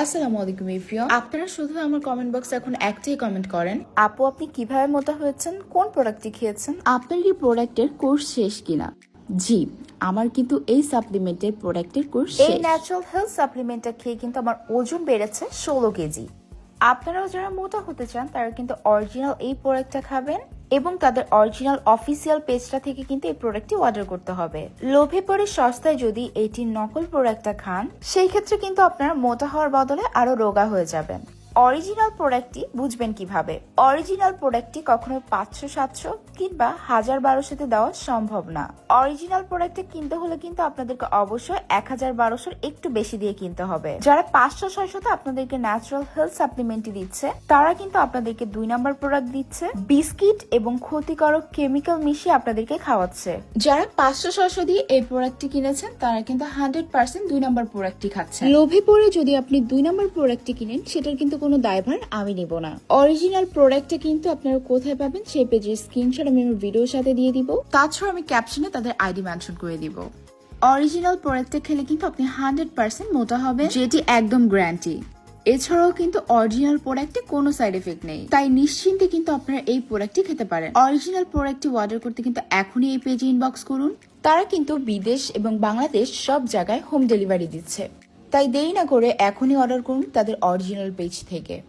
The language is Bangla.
আসসালামু আলাইকুম ইফিয়া আপনারা শুধু আমার কমেন্ট বক্সে এখন একটাই কমেন্ট করেন। আপু আপনি কীভাবে মোটা হয়েছেন? কোন প্রোডাক্টটি খেয়েছেন? আপনার কি প্রোডাক্টের কোর্স শেষ কিনা? জি আমার কিন্তু এই সাপ্লিমেন্টের প্রোডাক্টের কোর্স এই ন্যাচারাল হেলথ সাপ্লিমেন্টটা খেয়ে কিন্তু আমার ওজন বেড়েছে ষোলো কেজি। আপনারাও যারা মোটা হতে চান তারা কিন্তু অরিজিনাল এই প্রোডাক্টটা খাবেন। এবং তাদের অরিজিনাল অফিসিয়াল পেজটা থেকে কিন্তু এই প্রোডাক্টটি অর্ডার করতে হবে। লোভে পড়ে সস্তায় যদি এটি নকল প্রোডাক্টটা খান, সেই ক্ষেত্রে কিন্তু আপনারা মোটা হওয়ার বদলে আরও রোগা হয়ে যাবেন। অরিজিনাল প্রোডাক্টটি বুঝবেন কীভাবে? অরিজিনাল প্রোডাক্টটি কখনো পাঁচশো, সাতশো কিংবা হাজার বারোশোতে দেওয়া সম্ভব না। অরিজিনাল প্রোডাক্টটা কিনতে হলে কিন্তু আপনাদেরকে অবশ্যই এক হাজার, বারোশোর একটু বেশি দিয়ে কিনতে হবে। যারা পাঁচশো ছয়শোতে আপনাদেরকে ন্যাচারাল হেলথ সাপ্লিমেন্টই দিচ্ছে, তারা কিন্তু আপনাদেরকে দুই নাম্বার প্রোডাক্ট দিচ্ছে, বিস্কিট এবং ক্ষতিকারক কেমিক্যাল মিশিয়ে আপনাদেরকে খাওয়াচ্ছে। যারা পাঁচশো ছশো দিয়ে এই প্রোডাক্টটি কিনেছেন, তারা কিন্তু হান্ড্রেড পার্সেন্ট দুই নম্বর প্রোডাক্টটি খাচ্ছেন। লোভে পড়ে যদি আপনি দুই নম্বর প্রোডাক্টটি কিনেন, সেটার কিন্তু কোনো দায়ভার আমি নিব না। অরিজিনাল প্রোডাক্টটা কিন্তু আপনারা কোথায় পাবেন সেই পেজের স্ক্রিনশট আমি আমার ভিডিওর সাথে দিয়ে দিব। তাছাড়া আমি ক্যাপশনে তাদের আইডি মেনশন করে দিব। অরিজিনাল প্রোডাক্টটা খেলে কিন্তু আপনি হান্ড্রেড পার্সেন্ট মোটা হবে যেটি একদম গ্যারান্টি এছাড়াও কিন্তু অরিজিনাল প্রোডাক্টে কোনো সাইড এফেক্ট নেই। তাই নিশ্চিন্তে কিন্তু আপনারা এই প্রোডাক্টটি খেতে পারেন। অরিজিনাল প্রোডাক্টটি অর্ডার করতে কিন্তু এখনই এই পেজে ইনবক্স করুন। তারা কিন্তু বিদেশ এবং বাংলাদেশ সব জায়গায় হোম ডেলিভারি দিচ্ছে। তাই দেরি না করে এখনই অর্ডার করুন তাদের অরিজিনাল পেজ থেকে।